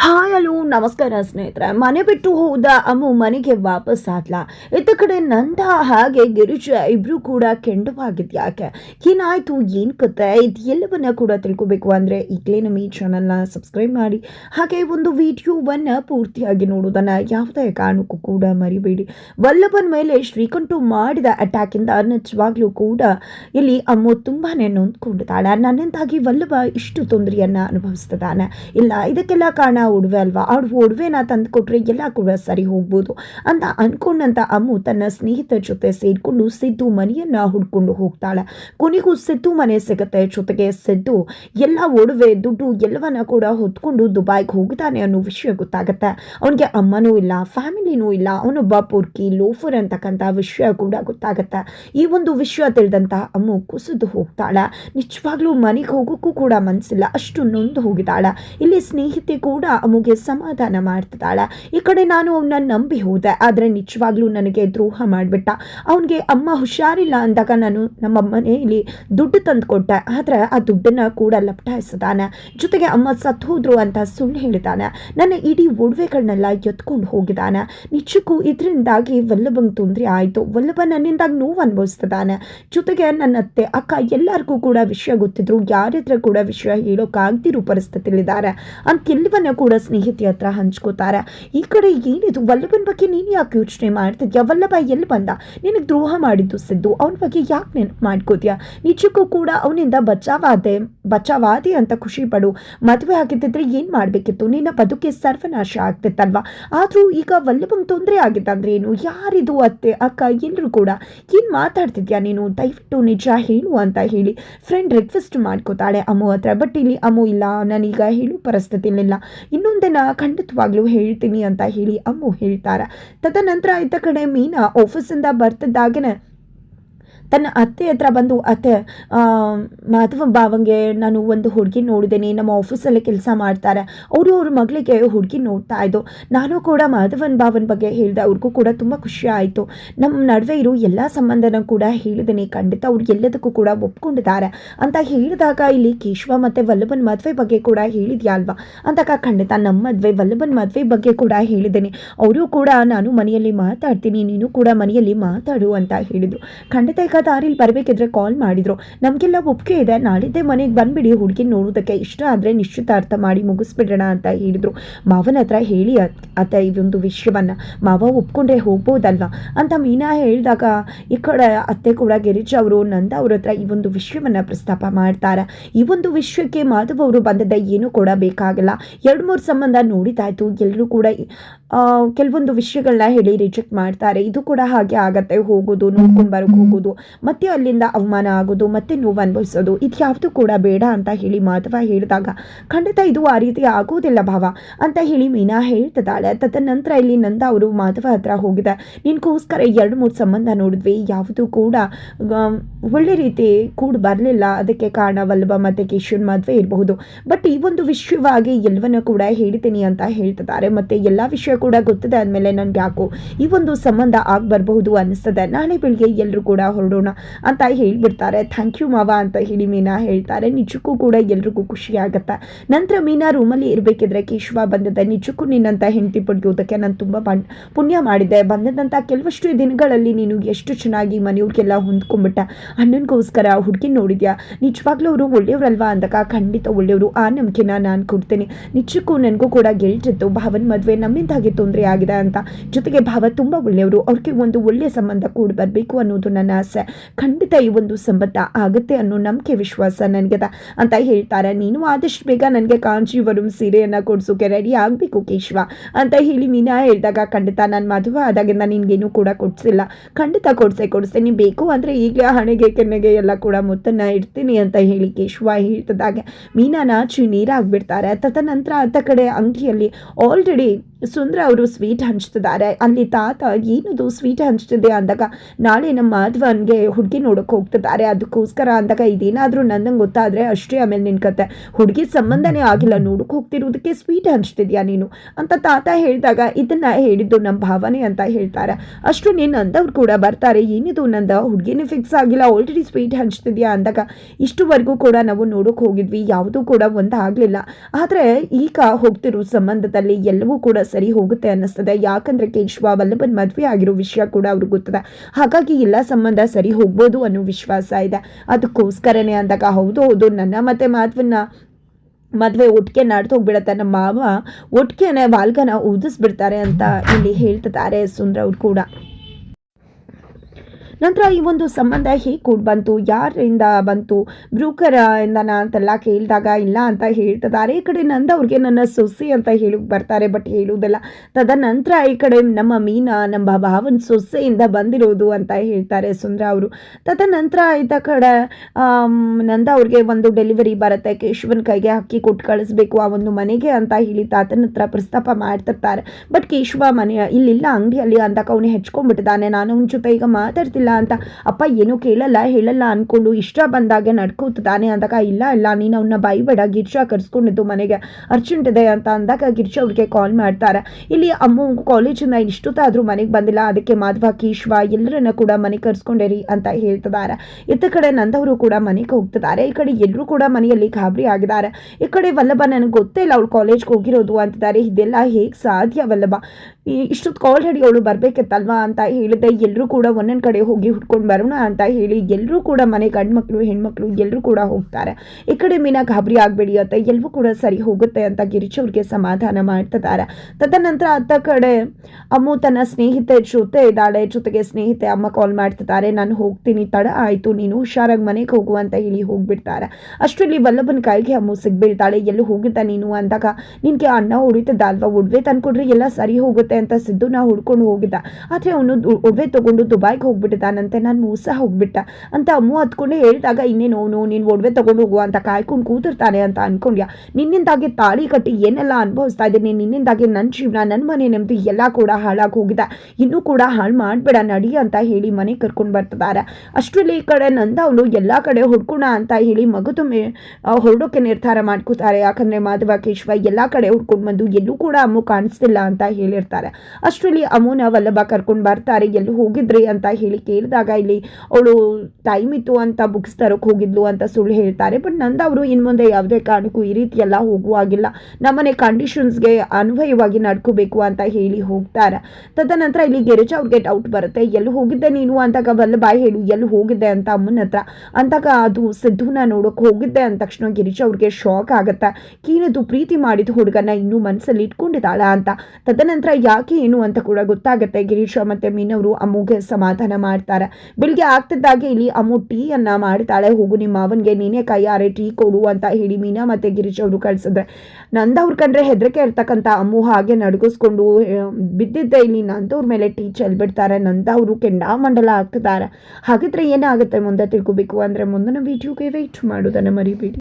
Hi hello, ನಮಸ್ಕಾರ ಸ್ನೇಹಿತರೆ. ಮನೆ ಬಿಟ್ಟು ಹೋದ ಅಮ್ಮು ಮನೆಗೆ ವಾಪಸ್ ಆದ್ಲ ಇತ್ತ ಕಡೆ ನಂದ ಹಾಗೆ ಗಿರಿಜ ಇಬ್ರು ಕೂಡ ಕೆಂಡವಾಗಿದ್ಯಾಕೆ ಏನಾಯ್ತು, ಏನ್ ಕತೆ? ಇದು ಎಲ್ಲವನ್ನ ಕೂಡ ತಿಳ್ಕೊಬೇಕು ಅಂದ್ರೆ ಈಗಲೇ ನಮ್ಮ ಈ ಚಾನಲ್ನ ಸಬ್ಸ್ಕ್ರೈಬ್ ಮಾಡಿ. ಹಾಗೆ ಒಂದು ವಿಡಿಯೋವನ್ನ ಪೂರ್ತಿಯಾಗಿ ನೋಡೋದನ್ನ ಯಾವುದೇ ಕಾರಣಕ್ಕೂ ಕೂಡ ಮರಿಬೇಡಿ. ವಲ್ಲಭನ ಮೇಲೆ ಶ್ರೀಕಂಠು ಮಾಡಿದ ಅಟ್ಯಾಕ್ ಇಂದ ನಿಜವಾಗ್ಲೂ ಕೂಡ ಇಲ್ಲಿ ಅಮ್ಮು ತುಂಬಾನೇ ನೊಂದ್ಕೊಂಡಿದ್ದಾಳೆ. ನನ್ನಿಂದಾಗಿ ವಲ್ಲಭ ಇಷ್ಟು ತೊಂದರೆಯನ್ನ ಅನುಭವಿಸ್ತಿದ್ದಾನೆ. ಇಲ್ಲ, ಇದಕ್ಕೆಲ್ಲ ಕಾರಣ ಉಡುವೆ ಅಲ್ವಾ? ಅವ್ರು ಒಡವೆನ ತಂದು ಕೊಟ್ಟರೆ ಎಲ್ಲ ಕೂಡ ಸರಿ ಹೋಗ್ಬೋದು. ಅಂತ ಅನ್ಕೊಂಡಂತ ಅಮ್ಮು ತನ್ನ ಸ್ನೇಹಿತರ ಜೊತೆ ಸೇರಿಕೊಂಡು ಸಿದ್ದು ಮನೆಯನ್ನ ಹುಡ್ಕೊಂಡು ಹೋಗ್ತಾಳೆ. ಕೊನೆಗೂ ಸಿದ್ದು ಮನೆ ಸಿಗುತ್ತೆ ಜೊತೆಗೆ ಸಿದ್ದು ಎಲ್ಲ ಒಡವೆ, ದುಡ್ಡು ಎಲ್ಲವನ್ನ ಕೂಡ ಹೊತ್ಕೊಂಡು ದುಬಾಯ್ಗೆ ಹೋಗ್ತಾನೆ ಅನ್ನೋ ವಿಷಯ ಗೊತ್ತಾಗುತ್ತೆ. ಅವನಿಗೆ ಅಮ್ಮನೂ ಇಲ್ಲ, ಫ್ಯಾಮಿಲಿನೂ ಇಲ್ಲ, ಅವನೊಬ್ಬ ಪುರ್ಕಿ, ಲೋಫರ್ ಅಂತಕ್ಕಂಥ ವಿಷಯ ಕೂಡ ಗೊತ್ತಾಗುತ್ತೆ. ಈ ಒಂದು ವಿಷಯ ತಿಳಿದಂತ ಅಮ್ಮು ಕುಸಿದು ಹೋಗ್ತಾಳೆ. ನಿಜವಾಗ್ಲೂ ಮನೆಗೆ ಹೋಗೋಕ್ಕೂ ಕೂಡ ಮನಸ್ಸಿಲ್ಲ ಅಷ್ಟು ನೊಂದು ಹೋಗಿದ್ದಾಳೆ. ಇಲ್ಲಿ ಸ್ನೇಹಿತೆ ಕೂಡ ಅಮ್ಮಗೆ ಸಮಾಧಾನ ಮಾಡ್ತಿದ್ದಾಳೆ. ಈ ಕಡೆ ನಾನು ಅವನ್ನ ನಂಬಿ ಹೋದೆ. ಆದರೆ ನಿಜವಾಗ್ಲೂ ನನಗೆ ದ್ರೋಹ ಮಾಡಿಬಿಟ್ಟ. ಅವನಿಗೆ ಅಮ್ಮ ಹುಷಾರಿಲ್ಲ ಅಂದಾಗ ನಾನು ನಮ್ಮ ಮನೆಯಲ್ಲಿ ದುಡ್ಡು ತಂದು ಕೊಟ್ಟೆ ಆದರೆ ಆ ದುಡ್ಡನ್ನ ಕೂಡ ಲಪಟಾಯಿಸಿದಾನೆ. ಜೊತೆಗೆ ಅಮ್ಮ ಸತ್ತು ಹೋದ್ರು ಅಂತ ಸುಳ್ಳು ಹೇಳಿದಾನೆ. ನನ್ನ ಇಡೀ ಒಡವೆಗಳನ್ನೆಲ್ಲ ಎತ್ಕೊಂಡು ಹೋಗಿದ್ದಾನೆ ನಿಜಕ್ಕೂ ಇದರಿಂದಾಗಿ ವಲ್ಲಭಂಗೆ ತೊಂದರೆ ಆಯಿತು. ವಲ್ಲಭ ನನ್ನಿಂದಾಗಿ ನೋವು ಅನುಭವಿಸ್ತಿದ್ದಾನೆ. ಜೊತೆಗೆ ನನ್ನ ಅತ್ತೆ, ಅಕ್ಕ ಎಲ್ಲರಿಗೂ ಕೂಡ ವಿಷಯ ಗೊತ್ತಿದ್ರು. ಯಾರಿದ್ರ ಕೂಡ ವಿಷಯ ಹೇಳೋಕ್ಕಾಗ್ದಿರೋ ಪರಿಸ್ಥಿತಿಯಲ್ಲಿದ್ದಾರೆ. ಅಂತ ಎಲ್ಲವನ್ನ ಕೂಡ ಸ್ನೇಹಿತೆ ಹತ್ರ ಹಂಚ್ಕೋತಾರೆ. ಈ ಕಡೆ ಏನಿದು? ವಲ್ಲಭನ ಬಗ್ಗೆ ನೀನು ಯಾಕೆ ಯೋಚನೆ ಮಾಡ್ತಿದ್ಯಾ? ವಲ್ಲಭ ಎಲ್ಲಿ ಬಂದ? ನಿನಗೆ ದ್ರೋಹ ಮಾಡಿದ್ದು ಸಿದ್ದು. ಅವನ ಬಗ್ಗೆ ಯಾಕೆ ನೆನಪು ಮಾಡ್ಕೋತೀಯ? ನಿಜಕ್ಕೂ ಕೂಡ ಅವನಿಂದ ಬಚಾವಾದೆ ಬಚಾವಾದೆ ಅಂತ ಖುಷಿ ಪಡು. ಮದುವೆ ಆಗಿದ್ದಿದ್ರೆ ಏನು ಮಾಡಬೇಕಿತ್ತು? ನಿನ್ನ ಬದುಕೆ ಸರ್ವನಾಶ ಆಗ್ತಿತ್ತಲ್ವಾ? ಆದರೂ ಈಗ ವಲ್ಲಭಂಗೆ ತೊಂದರೆ ಆಗಿದ್ದಂದ್ರೆ ಏನು? ಯಾರಿದು ಅತ್ತೆ, ಅಕ್ಕ ಎಲ್ಲರೂ ಕೂಡ? ಏನು ಮಾತಾಡ್ತಿದ್ಯಾ ನೀನು? ದಯವಿಟ್ಟು ನಿಜ ಹೇಳು ಅಂತ ಹೇಳಿ ಫ್ರೆಂಡ್ ರಿಕ್ವೆಸ್ಟ್ ಮಾಡ್ಕೋತಾಳೆ ಅಮ್ಮು ಹತ್ರ. ಬಟ್ ಇಲ್ಲಿ ಅಮ್ಮು ಇಲ್ಲ. ನಾನೀಗ ಹೇಳು ಪರಿಸ್ಥಿತಿಲಿಲ್ಲ. ಇನ್ನೊಂದನ್ನ ಖಂಡಿತವಾಗ್ಲೂ ಹೇಳ್ತೀನಿ ಅಂತ ಹೇಳಿ ಅಮ್ಮು ಹೇಳ್ತಾರೆ. ತದನಂತರ ಇತ್ತ ಕಡೆ ಮೀನಾ ಆಫೀಸಿಂದ ಬರ್ತಿದ್ದಾಗನೇ ತನ್ನ ಅತ್ತೆ ಹತ್ರ ಬಂದು, ಅತ್ತೆ ಮಾಧವ ಭಾವಂಗೆ ನಾನು ಒಂದು ಹುಡುಗಿ ನೋಡಿದ್ದೀನಿ ನಮ್ಮ ಆಫೀಸಲ್ಲಿ ಕೆಲಸ ಮಾಡ್ತಾರೆ. ಅವರು ಅವ್ರ ಮಗಳಿಗೆ ಹುಡುಗಿ ನೋಡ್ತಾ ಇದ್ದು ನಾನು ಕೂಡ ಮಾಧವನ್ ಭಾವನ ಬಗ್ಗೆ ಹೇಳಿದೆ, ಅವ್ರಿಗೂ ಕೂಡ ತುಂಬ ಖುಷಿ ಆಯಿತು. ನಮ್ಮ ನಡುವೆ ಇರೋ ಎಲ್ಲ ಸಂಬಂಧನ ಕೂಡ ಹೇಳಿದ್ದೀನಿ ಖಂಡಿತ ಅವ್ರು ಎಲ್ಲದಕ್ಕೂ ಕೂಡ ಒಪ್ಕೊಂಡಿದ್ದಾರೆ. ಅಂತ ಹೇಳಿದಾಗ ಇಲ್ಲಿ ಕೇಶವ ಮತ್ತು ವಲ್ಲಭನ್ ಮದುವೆ ಬಗ್ಗೆ ಕೂಡ ಹೇಳಿದ್ಯಾ ಅಲ್ವಾ? ಖಂಡಿತ ನಮ್ಮ ಮದುವೆ, ವಲ್ಲಭನ್ ಮದುವೆ ಬಗ್ಗೆ ಕೂಡ ಹೇಳಿದ್ದೀನಿ ಅವರು ಕೂಡ, ನಾನು ಮನೆಯಲ್ಲಿ ಮಾತಾಡ್ತೀನಿ, ನೀನು ಕೂಡ ಮನೆಯಲ್ಲಿ ಮಾತಾಡು ಅಂತ ಹೇಳಿದ್ರು. ಖಂಡಿತ ಈಗ ದಾರಿಲಿ ಬರಬೇಕಿದ್ರೆ ಕಾಲ್ ಮಾಡಿದ್ರು. ನಮಗೆಲ್ಲ ಒಪ್ಪಿಗೆ ಇದೆ. ನಾಳಿದ್ದೆ ಮನೆಗೆ ಬಂದ್ಬಿಡಿ ಹುಡುಗಿ ನೋಡೋದಕ್ಕೆ ಇಷ್ಟ ಆದರೆ ನಿಶ್ಚಿತಾರ್ಥ ಮಾಡಿ ಮುಗಿಸ್ಬಿಡೋಣ ಅಂತ ಹೇಳಿದ್ರು. ಮಾವನ ಹತ್ರ ಹೇಳಿ ಆತ ಈ ಒಂದು ವಿಷಯವನ್ನ. ಮಾವ ಒಪ್ಕೊಂಡ್ರೆ ಹೋಗ್ಬೋದಲ್ವಾ? ಅಂತ ಮೀನಾ ಹೇಳಿದಾಗ, ಈ ಕಡೆ ಅತ್ತೆ ಕೂಡ ಗಿರಿಜಾ ಅವರು, ನಂದ ಅವ್ರ ಹತ್ರ ಈ ಒಂದು ವಿಷಯವನ್ನ ಪ್ರಸ್ತಾಪ ಮಾಡ್ತಾರೆ. ಈ ಒಂದು ವಿಷಯಕ್ಕೆ ಮಾಧವ್ ಅವರು ಬಂದದ ಏನೂ ಕೂಡ ಬೇಕಾಗಲ್ಲ. ಎರಡು ಮೂರು ಸಂಬಂಧ ನೋಡಿದಾಯ್ತು. ಎಲ್ಲರೂ ಕೂಡ ಕೆಲವೊಂದು ವಿಷಯಗಳನ್ನ ಹೇಳಿ ರಿಜೆಕ್ಟ್ ಮಾಡ್ತಾರೆ. ಇದು ಕೂಡ ಹಾಗೆ ಆಗತ್ತೆ. ಹೋಗೋದು, ನೋಡ್ಕೊಂಡು ಬರೋಕೆ ಹೋಗೋದು. ಮತ್ತೆ ಅಲ್ಲಿಂದ ಅವಮಾನ ಆಗೋದು ಮತ್ತೆ ನೋವು ಅನುಭವಿಸೋದು. ಇದು ಯಾವುದು ಕೂಡ ಬೇಡ ಅಂತ ಹೇಳಿ ಮಾಧವ ಹೇಳಿದಾಗ, ಖಂಡಿತ ಇದು ಆ ರೀತಿ ಆಗೋದಿಲ್ಲ ಭಾವ ಅಂತ ಹೇಳಿ ಮೀನಾ ಹೇಳ್ತಿದ್ದಾಳೆ. ತದನಂತರ ಇಲ್ಲಿ ನಂದ ಅವರು ಮಾಧವ ಹತ್ರ ಹೋಗಿದೆ. ನಿನ್ಗೋಸ್ಕರ ಎರಡು ಮೂರು ಸಂಬಂಧ ನೋಡಿದ್ವಿ. ಯಾವುದು ಕೂಡ ಒಳ್ಳೆ ರೀತಿ ಕೂಡ ಬರಲಿಲ್ಲ. ಅದಕ್ಕೆ ಕಾರಣ ವಲ್ಲಭ ಮತ್ತು ಕೇಶವನ್ ಮದುವೆ ಇರಬಹುದು. ಬಟ್ ಈ ಒಂದು ವಿಷಯವಾಗಿ ಎಲ್ಲವನ್ನ ಕೂಡ ಹೇಳ್ತೀನಿ ಅಂತ ಹೇಳ್ತಿದ್ದಾರೆ. ಮತ್ತೆ ಎಲ್ಲ ವಿಷಯ ಕೂಡ ಗೊತ್ತಿದೆ ಆದಮೇಲೆ ನನ್ಗೆ ಯಾಕೋ ಈ ಒಂದು ಸಂಬಂಧ ಆಗಿ ಬರಬಹುದು ಅನ್ನಿಸ್ತದೆ. ನಾಳೆ ಬೆಳಿಗ್ಗೆ ಎಲ್ಲರೂ ಕೂಡ ಹೊರಡೋಣ ಅಂತ ಹೇಳ್ಬಿಡ್ತಾರೆ. ಥ್ಯಾಂಕ್ ಯು ಮಾವ ಅಂತ ಹೇಳಿ ಮೀನಾ ಹೇಳ್ತಾರೆ. ನಿಜಕ್ಕೂ ಕೂಡ ಎಲ್ರಿಗೂ ಖುಷಿ ಆಗುತ್ತೆ. ನಂತರ ಮೀನಾ ರೂಮಲ್ಲಿ ಇರಬೇಕಿದ್ರೆ ಕೇಶವ ಬಂದದ. ನಿಜಕ್ಕೂ ನಿನ್ನಂಥ ಹೆಂಡತಿ ಪಡೆಯೋದಕ್ಕೆ ನಾನು ತುಂಬ ಪುಣ್ಯ ಮಾಡಿದೆ. ಬಂದದಂಥ ಕೆಲವಷ್ಟು ದಿನಗಳಲ್ಲಿ ನೀನು ಎಷ್ಟು ಚೆನ್ನಾಗಿ ಮನೆಯವ್ರಿಗೆಲ್ಲ ಹೊಂದ್ಕೊಂಡ್ಬಿಟ್ಟ ಅಣ್ಣನಿಗೋಸ್ಕರ ಹುಡುಗಿ ನೋಡಿದ್ಯಾ? ನಿಜವಾಗ್ಲೂ ಅವರು ಒಳ್ಳೆಯವ್ರಲ್ವಾ ಅಂದಾಗ ಖಂಡಿತ ಒಳ್ಳೆಯವರು. ಆ ನಂಬಿಕೆನ ನಾನು ಕೊಡ್ತೇನೆ. ನಿಜಕ್ಕೂ ನನಗೂ ಕೂಡ ಗೆಲ್ಟಿತ್ತು ಭಾವನ ಮದುವೆ ನಮ್ಮಿಂದಾಗಿ ತೊಂದರೆ ಆಗಿದೆ ಅಂತ. ಜೊತೆಗೆ ಭಾವ ತುಂಬ ಒಳ್ಳೆಯವರು. ಅವ್ರಿಗೆ ಒಂದು ಒಳ್ಳೆಯ ಸಂಬಂಧ ಕೂಡ ಬರಬೇಕು ಅನ್ನೋದು ನನ್ನ ಆಸೆ. ಖಂಡಿತ ಈ ಒಂದು ಸಂಬಂಧ ಆಗುತ್ತೆ ಅನ್ನೋ ನಂಬಿಕೆ ವಿಶ್ವಾಸ ನನಗಿದೆ ಅಂತ ಹೇಳ್ತಾರೆ. ನೀನು ಆದಷ್ಟು ಬೇಗ ನನಗೆ ಕಾಂಚೀವರಂ ಸೀರೆಯನ್ನು ಕೊಡಿಸೋಕೆ ರೆಡಿ ಆಗಬೇಕು ಕೇಶವ ಅಂತ ಹೇಳಿ ಮೀನಾ ಹೇಳಿದಾಗ ಖಂಡಿತ ನಾನು ಮದುವೆ ಆದಾಗಿಂದ ನಿನಗೇನು ಕೂಡ ಕೊಡಿಸಿಲ್ಲ. ಖಂಡಿತ ಕೊಡಿಸೆ ಕೊಡಿಸ್ತೀನಿ ಬೇಕು ಅಂದರೆ ಈಗಲೇ ಹಣೆಗೆ, ಕೆನ್ನೆಗೆ ಎಲ್ಲ ಕೂಡ ಮುತ್ತನ್ನು ಇಡ್ತೀನಿ ಅಂತ ಹೇಳಿ ಕೇಶವ ಹೇಳ್ತದಾಗೆ. ಮೀನಾ ನಾಚಿ ನೀರಾಗ್ಬಿಡ್ತಾರೆ. ತದನಂತರ ಅತ್ತ ಕಡೆ ಅಂಗಿಯಲ್ಲಿ ಆಲ್ರೆಡಿ ಸುಂದ್ರ ಅವರು ಸ್ವೀಟ್ ಹಂಚ್ತಿದ್ದಾರೆ. ಅಲ್ಲಿ ತಾತ, ಏನದು ಸ್ವೀಟ್ ಹಂಚ್ತಿದೆ ಅಂದಾಗ, ನಾಳೆ ನಮ್ಮ ಮಾಧವನ್ಗೆ ಹುಡುಗಿ ನೋಡೋಕೆ ಹೋಗ್ತಿದ್ದಾರೆ. ಅದಕ್ಕೋಸ್ಕರ ಅಂದಾಗ ಇದೇನಾದರೂ ನನಗೆ ಗೊತ್ತಾದರೆ ಅಷ್ಟೇ ಆಮೇಲೆ ನಿನ್ ಕತೆ ಹುಡುಗಿ ಸಂಬಂಧನೇ ಆಗಿಲ್ಲ ನೋಡಕ್ಕೆ ಹೋಗ್ತಿರೋದಕ್ಕೆ ಸ್ವೀಟ್ ಹಂಚ್ತಿದ್ಯಾ ನೀನು? ಅಂತ ತಾತ ಹೇಳಿದಾಗ, ಇದನ್ನ ಹೇಳಿದ್ದು ನಮ್ಮ ಭಾವನೆ ಅಂತ ಹೇಳ್ತಾರೆ. ಅಷ್ಟು ನೀನು ಅಂದವ್ರು ಕೂಡ ಬರ್ತಾರೆ. ಏನಿದು ನಂದ? ಹುಡುಗಿನೇ ಫಿಕ್ಸ್ ಆಗಿಲ್ಲ ಆಲ್ರೆಡಿ ಸ್ವೀಟ್ ಹಂಚ್ತಿದ್ಯಾ ಅಂದಾಗ, ಇಷ್ಟುವರೆಗೂ ಕೂಡ ನಾವು ನೋಡೋಕೆ ಹೋಗಿದ್ವಿ. ಯಾವುದೂ ಕೂಡ ಒಂದಾಗಲಿಲ್ಲ ಆದರೆ ಈಗ ಹೋಗ್ತಿರೋ ಸಂಬಂಧದಲ್ಲಿ ಎಲ್ಲವೂ ಕೂಡ ಸರಿ ಹೋಗುತ್ತೆ ಅನ್ನಿಸ್ತದೆ. ಯಾಕಂದ್ರೆ ಕೇಶವ, ವಲ್ಲಭನ್ ಮದುವೆ ಆಗಿರೋ ವಿಷಯ ಕೂಡ ಅವ್ರಿಗೆ ಗೊತ್ತದೆ. ಹಾಗಾಗಿ ಎಲ್ಲ ಸಂಬಂಧ ಸರಿ ಹೋಗ್ಬೋದು ಅನ್ನೋ ವಿಶ್ವಾಸ ಇದೆ. ಅದಕ್ಕೋಸ್ಕರನೇ ಅಂದಾಗ ಹೌದು ಹೌದು, ನನ್ನ ಮತ್ತೆ ಮಾಧವನ್ನ ಮದುವೆ ಒಟ್ಟಿಗೆ ಹೋಗ್ಬಿಡತ್ತೆ. ನಮ್ಮ ಮಾವ ಒಟ್ಟಿಗೆನೆ ಬಾಲ್ಕನ ಊದಿಸ್ಬಿಡ್ತಾರೆ ಅಂತ ಇಲ್ಲಿ ಹೇಳ್ತಿದ್ದಾರೆ ಸುಂದ್ರ ಅವ್ರು ಕೂಡ. ನಂತರ ಈ ಒಂದು ಸಂಬಂಧ ಹೇಗೆ ಕೂಡ ಬಂತು? ಯಾರಿಂದ ಬಂತು? ಬ್ರೂಕರ್ ಇಂದನ ಅಂತೆಲ್ಲ ಕೇಳಿದಾಗ ಇಲ್ಲ ಅಂತ ಹೇಳ್ತಿದ್ದಾರೆ. ಈ ಕಡೆ ನಂದ ಅವ್ರಿಗೆ ನನ್ನ ಸೊಸೆ ಅಂತ ಹೇಳಿ ಬರ್ತಾರೆ, ಬಟ್ ಹೇಳುವುದಿಲ್ಲ ತದನಂತರ ಈ ಕಡೆ ನಮ್ಮ ಮೀನಾ, ನಮ್ಮ ಭಾವನ ಸೊಸೆಯಿಂದ ಬಂದಿರೋದು ಅಂತ ಹೇಳ್ತಾರೆ ಸುಂದ್ರ ಅವರು. ತದನಂತರ ಇದ್ದ ಕಡೆ ನಂದ ಅವ್ರಿಗೆ ಒಂದು ಡೆಲಿವರಿ ಬರುತ್ತೆ. ಕೇಶವನ್ ಕೈಗೆ ಅಕ್ಕಿ ಕೊಟ್ಟು ಕಳಿಸ್ಬೇಕು ಆ ಒಂದು ಮನೆಗೆ ಅಂತ ಹೇಳಿ ತಾತನ ಹತ್ರ ಪ್ರಸ್ತಾಪ ಮಾಡ್ತಿರ್ತಾರೆ. ಬಟ್ ಕೇಶವ ಮನೆ ಇಲ್ಲಿಲ್ಲ, ಅಂಗಡಿಯಲ್ಲಿ ಅಂತ ಅವನು ಹೆಚ್ಕೊಂಡ್ಬಿಟ್ಟಿದ್ದಾನೆ. ನಾನು ಅವನ ಜೊತೆ ಈಗ ಮಾತಾಡ್ತಿಲ್ಲ. ಅಂತ. ಅಪ್ಪ, ಏನು ಕೇಳಲ್ಲ, ಹೇಳಲ್ಲ ಅಂದ್ಕೊಂಡು ಇಷ್ಟ ಬಂದಾಗೆ ತಾನೆ ಅಂದಾಗ ಇಲ್ಲ ಇಲ್ಲ, ನೀನು ಅವನ್ನ ಬೈಬೇಡ ಗಿರ್ಜಾ ಕರ್ಸ್ಕೊಂಡಿದ್ದು ಮನೆಗೆ. ಅರ್ಜೆಂಟ್ ಇದೆ ಅಂತ ಅಂದಾಗ ಗಿರ್ಜಾ ಅವ್ರಿಗೆ ಕಾಲ್ ಮಾಡ್ತಾರೆ. ಇಲ್ಲಿ ಅಮ್ಮ ಕಾಲೇಜಿಂದ ಇಷ್ಟೊತ್ತಾದರೂ ಮನೆಗೆ ಬಂದಿಲ್ಲ. ಅದಕ್ಕೆ ಮಾಧವ, ಕೀಶ್ವ ಎಲ್ಲರನ್ನ ಕೂಡ ಮನೆ ಕರ್ಸ್ಕೊಂಡೇರಿ ಅಂತ ಹೇಳ್ತಿದ್ದಾರೆ. ಇತ್ತ ಕಡೆ ನಂದವರು ಕೂಡ ಮನೆಗೆ ಹೋಗ್ತಿದ್ದಾರೆ. ಈ ಕಡೆ ಎಲ್ಲರೂ ಕೂಡ ಮನೆಯಲ್ಲಿ ಗಾಬರಿ ಆಗಿದ್ದಾರೆ. ಈ ಕಡೆ ವಲ್ಲಭ ನನಗೆ ಗೊತ್ತೇ ಇಲ್ಲ ಅವಳು ಕಾಲೇಜ್ಗೆ ಹೋಗಿರೋದು ಅಂತಿದ್ದಾರೆ. ಇದೆಲ್ಲ ಹೇಗೆ ಸಾಧ್ಯ ವಲ್ಲಭ? ಇಷ್ಟೊತ್ತು ಕಾಲ್ ಹಿಡಿ ಅವಳು ಬರಬೇಕಿತ್ತಲ್ವಾ ಅಂತ ಹೇಳಿದೆ ಎಲ್ಲರೂ ಕೂಡ ಒಂದೊಂದು ಕಡೆ ಹೋಗಿ ಹುಡ್ಕೊಂಡು ಬರೋಣ ಅಂತ ಹೇಳಿ ಎಲ್ಲರೂ ಕೂಡ ಮನೆ ಗಂಡ್ಮಕ್ಳು, ಹೆಣ್ಮಕ್ಳು ಎಲ್ಲರೂ ಕೂಡ ಹೋಗ್ತಾರೆ. ಈ ಕಡೆ ಮೀನಾ ಗಾಬರಿ ಆಗಬೇಡಿ ಅಂತ ಎಲ್ಲವೂ ಕೂಡ ಸರಿ ಹೋಗುತ್ತೆ ಅಂತ ಗಿರಿಜ್ ಅವ್ರಿಗೆ ಸಮಾಧಾನ ಮಾಡ್ತಿದ್ದಾರೆ. ತದನಂತರ ಅತ್ತ ಕಡೆ ಅಮ್ಮು ತನ್ನ ಸ್ನೇಹಿತೆ ಜೊತೆ ಇದ್ದಾಳೆ, ಜೊತೆಗೆ ಸ್ನೇಹಿತೆ ಅಮ್ಮ ಕಾಲ್ ಮಾಡ್ತಿದ್ದಾರೆ. ನಾನು ಹೋಗ್ತೀನಿ ತಡ, ಆಯಿತು, ನೀನು ಹುಷಾರಾಗಿ ಮನೆಗೆ ಹೋಗು ಅಂತ ಹೇಳಿ ಹೋಗ್ಬಿಡ್ತಾರೆ. ಅಷ್ಟರಲ್ಲಿ ವಲ್ಲಭನ ಕಾಯಿಗೆ ಅಮ್ಮು ಸಿಗ್ಬೀಳ್ತಾಳೆ ಎಲ್ಲಿ ಹೋಗಿದ್ದ ನೀನು? ಅಂದಾಗ, ನಿನಗೆ ಅಣ್ಣ ಹೊಡಿತದ ಅಲ್ವಾ? ಒಡವೆ ತಂದ್ಕೊಡ್ರಿ ಎಲ್ಲ ಸರಿ ಹೋಗುತ್ತೆ ಅಂತ ಸಿದ್ದು ನಾ ಹುಡ್ಕೊಂಡು ಹೋಗಿದ್ದ. ಆದರೆ ಅವನು ಒಡವೆ ತಗೊಂಡು ದುಬೈಗೆ ಹೋಗ್ಬಿಟ್ಟಿದ್ದಾನಂತೆ ನಾನು ಮೂಸ ಹೋಗ್ಬಿಟ್ಟ. ಅಂತ ಅಮ್ಮು ಹತ್ಕೊಂಡು ಹೇಳಿದಾಗ, ಇನ್ನೇನು ನೋ, ನೀನು ಒಡವೆ ತೊಗೊಂಡು ಹೋಗುವ ಅಂತ ಕಾಯ್ಕೊಂಡು ಕೂತಿರ್ತಾನೆ ಅಂತ ಅನ್ಕೊಂಡ್ಯ. ನಿನ್ನಿಂದಾಗಿ ತಾಳಿ ಕಟ್ಟಿ ಏನೆಲ್ಲ ಅನುಭವಿಸ್ತಾ ಇದ್ದೀನಿ ನಿನ್ನಿಂದಾಗಿ ನನ್ನ ಜೀವನ ನನ್ನ ಮನೆ ನೆಮ್ಮದಿ ಎಲ್ಲ ಕೂಡ ಹಾಳಾಗಿ ಹೋಗಿದೆ. ಇನ್ನೂ ಕೂಡ ಹಾಳು ಮಾಡಬೇಡ, ನಡಿ ಅಂತ ಹೇಳಿ ಮನೆ ಕರ್ಕೊಂಡು ಬರ್ತಿದ್ದಾರೆ ಅಷ್ಟರಲ್ಲಿ ಈ ಕಡೆ ನಂದ ಅವನು ಎಲ್ಲ ಕಡೆ ಹುಡ್ಕೋಣ ಅಂತ ಹೇಳಿ ಮಗದೊಮ್ಮೆ ಮೇ ಹೊರಡೋಕೆ ನಿರ್ಧಾರ ಮಾಡ್ಕೋತಾರೆ. ಯಾಕಂದ್ರೆ ಮಾಧವ ಕೇಶವ ಎಲ್ಲ ಕಡೆ ಹುಡ್ಕೊಂಡು ಬಂದು ಎಲ್ಲೂ ಕೂಡ ಅಮ್ಮು ಕಾಣಿಸ್ತಿಲ್ಲ ಅಂತ ಹೇಳಿರ್ತಾರೆ. ಅಷ್ಟರಲ್ಲಿ ಅಮ್ಮನ ವಲ್ಲಭ ಕರ್ಕೊಂಡು ಬರ್ತಾರೆ, ಎಲ್ಲೂ ಹೋಗಿದ್ರಿ? ಅಂತ ಹೇಳಿ ಕೇಳಿದಾಗ ಇಲ್ಲಿ ಅವಳು ಟೈಮ್ ಇತ್ತು ಅಂತ ಬುಕ್ಸ್ ತರೋಕೆ ಹೋಗಿದ್ಲು ಅಂತ ಸುಳ್ಳು ಹೇಳ್ತಾರೆ. ಬಟ್ ನಂದ ಅವರು ಇನ್ನು ಮುಂದೆ ಯಾವುದೇ ಕಾರಣಕ್ಕೂ ಈ ರೀತಿ ಎಲ್ಲ ಹೋಗುವಾಗಿಲ್ಲ ನಮ್ಮನೆ ಕಂಡೀಷನ್ಸ್ಗೆ ಅನ್ವಯವಾಗಿ ನಡ್ಕೋಬೇಕು ಅಂತ ಹೇಳಿ ಹೋಗ್ತಾರೆ. ತದನಂತರ ಇಲ್ಲಿ ಗಿರಿಜಾ ಅವ್ರಿಗೆ ಡೌಟ್ ಬರುತ್ತೆ. ಎಲ್ಲಿ ಹೋಗಿದ್ದೆ ನೀನು? ಅಂತಾಗ ವಲ್ಲಭ ಹೇಳು. ಎಲ್ಲಿ ಹೋಗಿದ್ದೆ? ಅಂತ ಅಮ್ಮನ ಹತ್ರ. ಅಂತಾಗ ಅದು ಸಿದ್ಧುನ ನೋಡೋಕೆ ಹೋಗಿದ್ದೆ ಅಂದ ತಕ್ಷಣ ಗಿರಿಜಾ ಅವ್ರಿಗೆ ಶಾಕ್ ಆಗುತ್ತೆ. ಕೀನದು ಪ್ರೀತಿ ಮಾಡಿದ ಹುಡುಗನ ಇನ್ನೂ ಮನಸ್ಸಲ್ಲಿ ಇಟ್ಕೊಂಡಿದ್ದಾಳ? ಅಂತ. ತದನಂತರ ಯಾಕೆ ಏನು? ಅಂತ ಕೂಡ ಗೊತ್ತಾಗುತ್ತೆ. ಗಿರೀಶ ಮತ್ತೆ ಮೀನವರು ಅಮ್ಮುಗೆ ಸಮಾಧಾನ ಮಾಡ್ತಾರೆ ಬೆಳಿಗ್ಗೆ ಆಗ್ತಿದ್ದಾಗೆ ಇಲ್ಲಿ ಅಮ್ಮು ಟೀ ಅನ್ನ ಮಾಡ್ತಾಳೆ ಹೋಗು, ನಿಮ್ಮ ಮಾವನ್ಗೆ ನೀನೇ ಕೈಯಾರೆ ಟೀ ಕೊಡು ಅಂತ ಹೇಳಿ ಮೀನಾ ಮತ್ತೆ ಗಿರೀಶ್ ಅವರು ಕಳ್ಸಿದ್ರೆ. ನಂದವ್ರ ಕಂಡ್ರೆ ಹೆದರಿಕೆ ಇರ್ತಕ್ಕಂತ ಅಮ್ಮು ಹಾಗೆ ನಡ್ಗಿಸ್ಕೊಂಡು ಬಿದ್ದಿದ್ದೆ ಇಲ್ಲಿ. ನಂದವ್ರ ಮೇಲೆ ಟೀ ಚೆಲ್ಬಿಡ್ತಾರೆ. ನಂದ ಅವರು ಕೆಂಡಾಮಂಡಲ ಆಗ್ತಿದ್ದಾರೆ ಹಾಗಿದ್ರೆ ಏನಾಗುತ್ತೆ ಮುಂದೆ ತಿಳ್ಕೊಬೇಕು. ಅಂದ್ರೆ ಮುಂದಿನ ವಿಡಿಯೋಗೆ ವೆಯ್ಟ್ ಮಾಡೋದನ್ನ ಮರಿಬೇಡಿ.